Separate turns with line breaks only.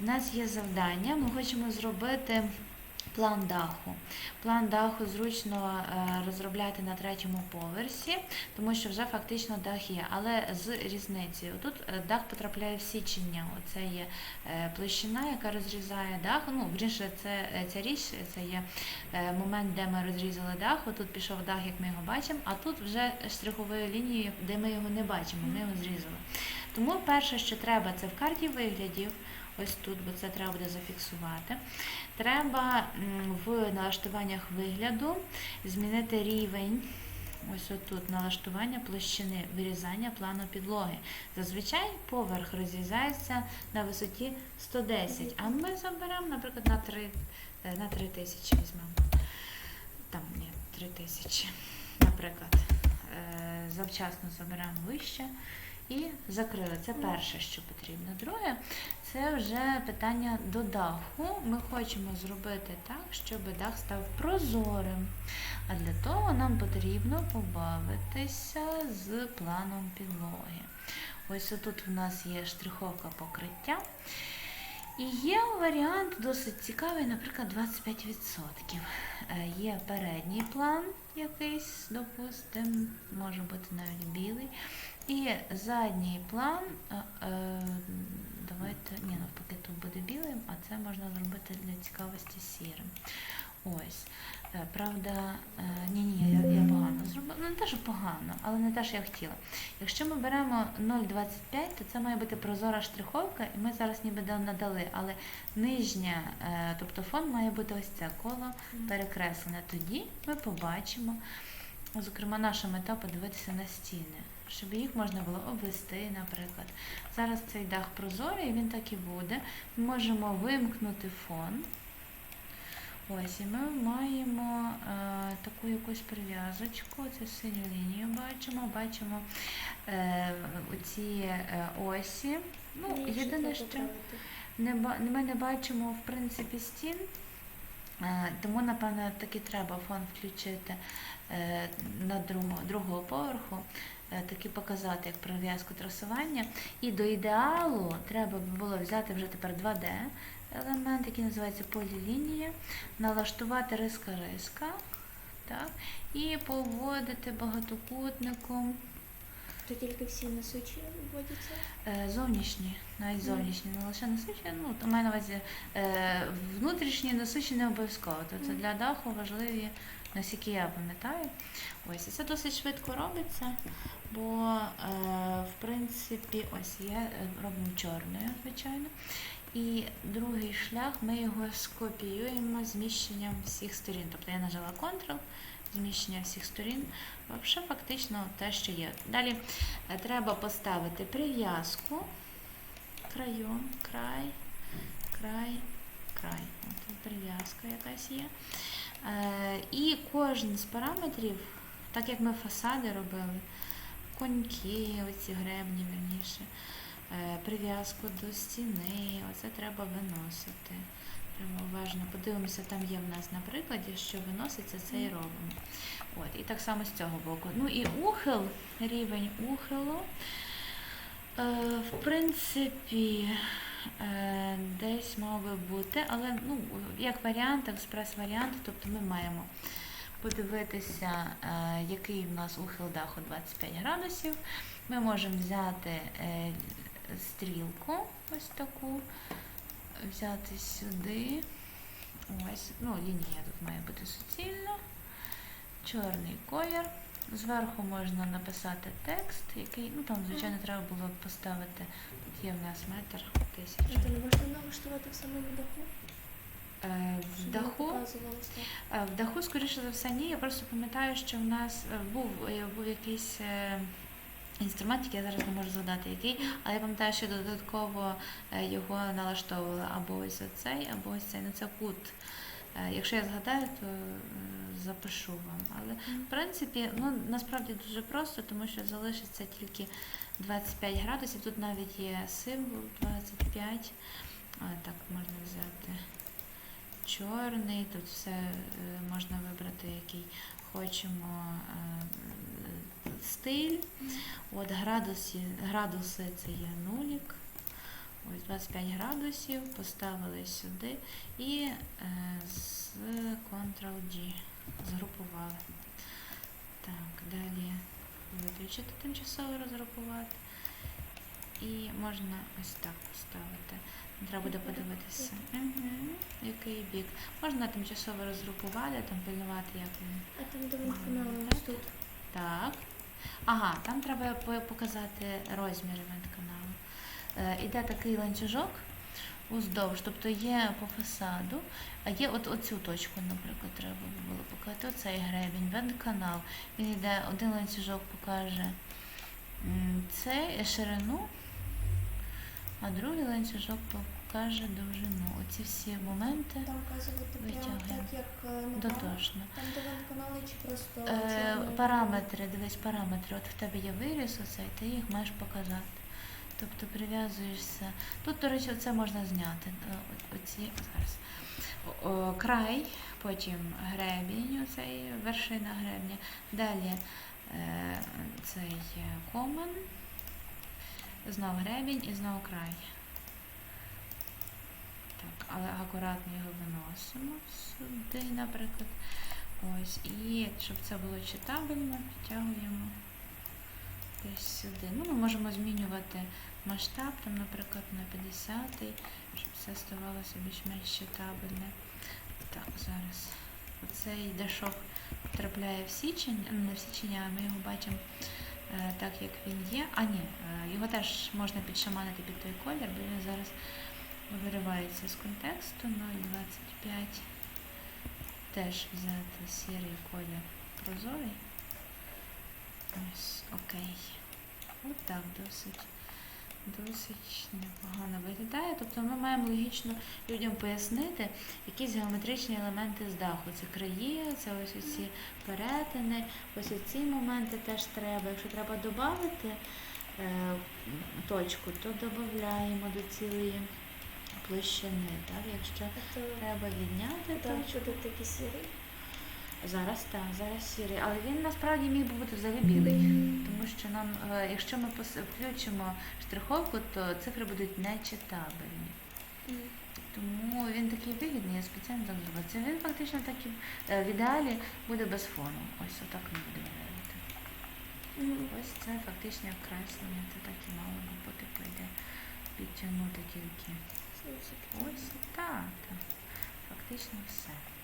у нас є завдання. Ми хочемо зробити план даху. План даху зручно е, розробляти на третьому поверсі, тому що вже фактично дах є, але з різницею. Тут е, дах потрапляє в січення. Оце є е, площина, яка розрізає дах. Ну, вірніше, це ця річ, це є момент, де ми розрізали дах. Тут пішов дах, як ми його бачимо, а тут вже штриховою лінією, де ми його не бачимо, ми його зрізали. Тому перше, що треба, це в карті виглядів. Ось тут, бо це треба буде зафіксувати. Треба в налаштуваннях вигляду змінити рівень. Ось отут налаштування площини вирізання плану підлоги. Зазвичай поверх розрізається на висоті 110, а ми заберемо, наприклад, на 3, е, на 3 тисячі візьмемо. Там ні, 3 тисячі. Наприклад, Е, завчасно заберемо вище і закрили. Це перше, що потрібно. Друге, це вже питання до даху. Ми хочемо зробити так, щоб дах став прозорим. А для того нам потрібно побавитися з планом підлоги. Ось тут у нас є штриховка покриття. І є варіант досить цікавий, наприклад, 25%. Е, Є передній план якийсь, допустимо, може бути навіть білий. І задній план, е, е, давайте, ні, навпаки, тут буде білим, а це можна зробити для цікавості сірим. Ось. Е, Правда, е, ні, ні, я, я погано зробила. Ну, не те, що погано, але не те, що я хотіла. Якщо ми беремо 0,25, то це має бути прозора штриховка, і ми зараз ніби да- надали, але нижня, тобто фон має бути ось це коло перекреслене. Тоді ми побачимо, зокрема, наша мета подивитися на стіни, щоб їх можна було обвести, наприклад. Зараз цей дах прозорий, він так і буде. Ми можемо вимкнути фон. Ось, і ми маємо е, таку якусь прив'язочку, це синю лінію бачимо, бачимо е, оці е, осі. Ну, єдине, що не, ми не бачимо в принципі стін, е, тому, напевно, таки треба фон включити е, на другого, другого поверху, таки показати як прив'язку трасування. І до ідеалу треба було взяти вже тепер 2D елемент, який називається полілінія, налаштувати риска-риска. Так, і поводити багатокутником
То тільки всі насичі вводяться.
Е, Зовнішні, навіть зовнішні, не лише насичені, ну, то маю на увазі е, внутрішні насичені не обов'язково. Тобто
Мгм.
для даху важливі, наскільки я пам'ятаю. Ось, і це досить швидко робиться, бо е, в принципі, ось є, е, робимо чорною, звичайно. І другий шлях ми його скопіюємо зміщенням всіх сторін. Тобто я нажала Ctrl, зміщення всіх сторін. Взагалі, фактично те, що є. Далі е, треба поставити прив'язку крайом, край, край, край. От прив'язка якась є. І кожен з параметрів, так як ми фасади робили, коньки, оці гребні, верніше, е, прив'язку до стіни, оце треба виносити. Треба уважно подивимося, там є в нас на прикладі, що виноситься, це і робимо. От, і так само з цього боку. Ну і ухил, рівень ухилу. Е, в принципі, е, десь мав би бути, але ну, як варіант, експрес-варіант, тобто ми маємо подивитися, е, який в нас ухил даху 25 градусів. Ми можемо взяти е, стрілку, ось таку, взяти сюди. Ось, ну, лінія тут має бути суцільна. Чорний колір. Зверху можна написати текст, який, ну там, звичайно, треба було поставити. Тут є в нас метр тисяча.
То не можна налаштувати в самому даху?
Е, в даху, е, в даху, скоріше за все, ні. Я просто пам'ятаю, що в нас е, був, був якийсь інструмент, який я зараз не можу згадати, який, але я пам'ятаю, що додатково його налаштовували або ось цей, або ось цей. Ну це кут. Якщо я згадаю, то запишу вам. Але В принципі, ну насправді дуже просто, тому що залишиться тільки 25 градусів. Тут навіть є символ 25. А, так, можна взяти чорний, тут все е, можна вибрати, який хочемо е, стиль. От градуси, градуси це є нулік. Ось 25 градусів, поставили сюди і е, з Ctrl-G згрупували. Так, далі виключити тимчасово розгрупувати. І можна ось так поставити. Треба буде подивитися, угу. який бік. Можна тимчасово розгрупувати, там пильнувати, як він.
А там канал тут.
Так. Ага, там треба показати розміри вентканалу. Е, іде такий ланцюжок уздовж, тобто є по фасаду, а є от оцю точку, наприклад, треба було показати. Оцей гребінь, вентканал. Він йде, один ланцюжок покаже цей ширину, а другий ланцюжок покаже довжину. Оці всі моменти
Там
Витягуємо.
так, як е, канал.
дотошно.
Там де чи просто
Е, параметри, дивись, параметри. От в тебе є виріс оцей, ти їх маєш показати. Тобто прив'язуєшся. Тут, до речі, це можна зняти. Е, Оці зараз. О, край, потім гребінь, оцей вершина гребня. Далі е, цей комен, знов гребінь і знов край. Так, але акуратно його виносимо сюди, наприклад. Ось, і щоб це було читабельно, підтягуємо десь сюди. Ну, ми можемо змінювати масштаб, там, наприклад, на 50, щоб все ставалося більш-менш читабельне. Так, зараз. Оцей дешок потрапляє в січень, не в січень, а ми його бачимо так, як він є. А ні, е, його теж можна підшаманити під той колір, бо він зараз виривається з контексту 0,25 теж взяти сірий колір прозорий. Ось, окей. Отак досить, досить непогано виглядає. Тобто ми маємо логічно людям пояснити якісь геометричні елементи з даху. Це краї, це ось ці перетини, ось ці моменти теж треба. Якщо треба додати е, точку, то додаємо до цілої площини. Так? Якщо
А то
треба відняти
там
точку. Зараз так, зараз сірий, але він насправді міг би бути взагалі білий. Тому що нам, е, якщо ми включимо штриховку, то цифри будуть нечитабельні. Тому він такий вигідний, я спеціально так зробила. Це він фактично так і е, в ідеалі буде без фону. Ось отак він буде виглядати.
М.
Ось це фактичне окреслення, це так і мало би бути, по підтягнути тільки. Ось так, так. Фактично все.